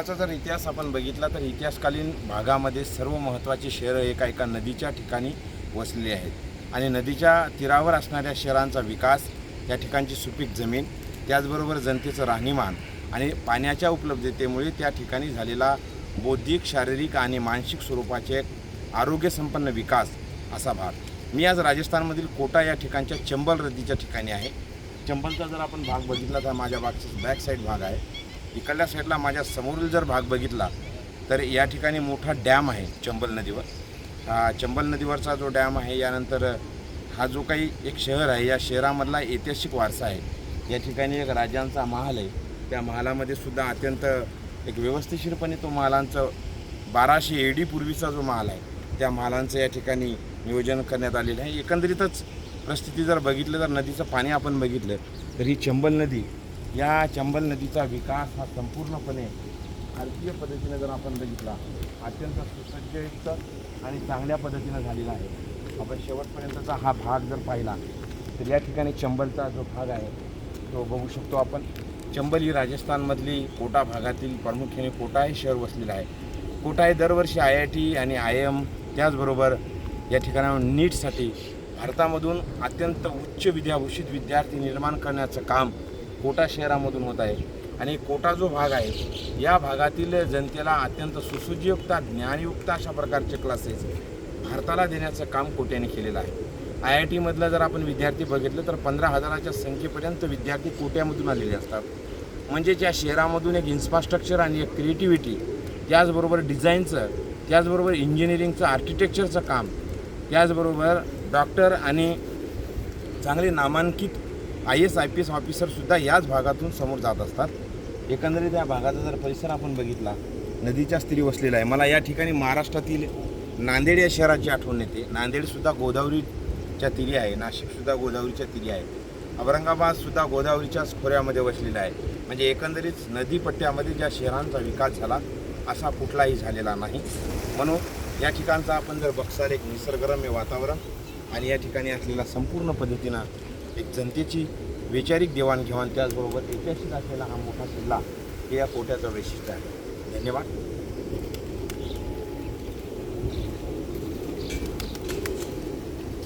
भागाचा जर इतिहास आपण बघितला तर इतिहासकालीन भागामध्ये सर्व महत्त्वाची शहरं एका एका नदीच्या ठिकाणी वसलेली आहेत. आणि नदीच्या तीरावर असणाऱ्या शहरांचा विकास या ठिकाणची सुपीक जमीन त्याचबरोबर जनतेचं राहणीमान आणि पाण्याच्या उपलब्धतेमुळे त्या ठिकाणी झालेला बौद्धिक शारीरिक आणि मानसिक स्वरूपाचे आरोग्यसंपन्न विकास असा भाग. मी आज राजस्थानमधील कोटा या ठिकाणच्या चंबल नदीच्या ठिकाणी आहे. चंबलचा जर आपण भाग बघितला तर माझ्या बागचा बॅक साईड भाग आहे. इकडल्या साईडला माझ्या समोरील जर भाग बघितला तर या ठिकाणी मोठा डॅम आहे चंबल नदीवर. हा चंबल नदीवरचा जो डॅम आहे यानंतर हा जो काही एक शहर आहे या शहरामधला ऐतिहासिक वारसा आहे. या ठिकाणी एक राजांचा महाल आहे. त्या महालामध्ये सुद्धा अत्यंत एक व्यवस्थिशीरपणे तो महालांचं बाराशे एडी पूर्वीचा जो महाल आहे त्या महालांचं या ठिकाणी नियोजन करण्यात आलेलं आहे. एकंदरीतच परिस्थिती जर बघितलं तर नदीचं पाणी आपण बघितलं तर ही चंबल नदी या चंबल नदीचा विकास हा संपूर्णपणे भारतीय पद्धतीनं जर आपण बघितला अत्यंत सुसज्जयुक्त आणि चांगल्या पद्धतीनं झालेला आहे. आपण शेवटपर्यंतचा हा भाग जर पाहिला तर या ठिकाणी चंबलचा जो भाग आहे तो बघू शकतो आपण. चंबल ही राजस्थानमधली कोटा भागातील प्रामुख्याने कोटा हे शहर वसलेलं आहे. कोटा हे दरवर्षी आय आय टी आणि आय एम त्याचबरोबर या ठिकाणावर नीटसाठी भारतामधून अत्यंत उच्च विद्याभूषित विद्यार्थी निर्माण करण्याचं काम कोटा शहरामधून होत आहे. आणि कोटा जो भाग आहे या भागातील जनतेला अत्यंत सुसज्जयुक्त ज्ञानयुक्त अशा प्रकारचे क्लासेस भारताला देण्याचं काम कोट्याने केलेलं आहे. आय आय टीमधलं जर आपण विद्यार्थी बघितलं तर पंधरा हजाराच्या संख्येपर्यंत विद्यार्थी कोट्यामधून आलेले असतात. म्हणजे ज्या शहरामधून एक इन्फ्रास्ट्रक्चर आणि एक क्रिएटिव्हिटी त्याचबरोबर डिझाईनचं त्याचबरोबर इंजिनिअरिंगचं आर्किटेक्चरचं काम त्याचबरोबर डॉक्टर आणि चांगले नामांकित I S I P S ऑफिसरसुद्धा याच भागातून समोर जात असतात. एकंदरीत या भागाचा जर परिसर आपण बघितला नदीच्या स्त्री वसलेला आहे. मला या ठिकाणी महाराष्ट्रातील नांदेड या शहराची आठवण येते. नांदेडसुद्धा गोदावरीच्या तिरी आहे. नाशिकसुद्धा गोदावरीच्या तिरी आहे. औरंगाबादसुद्धा गोदावरीच्याच खोऱ्यामध्ये वसलेला आहे. म्हणजे एकंदरीत नदीपट्ट्यामध्ये ज्या शहरांचा विकास झाला असा कुठलाही झालेला नाही. म्हणून या ठिकाणचा आपण जर बघसाल एक निसर्गरम्य वातावरण आणि या ठिकाणी असलेला संपूर्ण पद्धतीनं एक जनतेची वैचारिक देवाणघेवाण त्याचबरोबर ऐतिहासिक असलेला हा मोठा किल्ला हे या कोट्याचं वैशिष्ट्य आहे. धन्यवाद.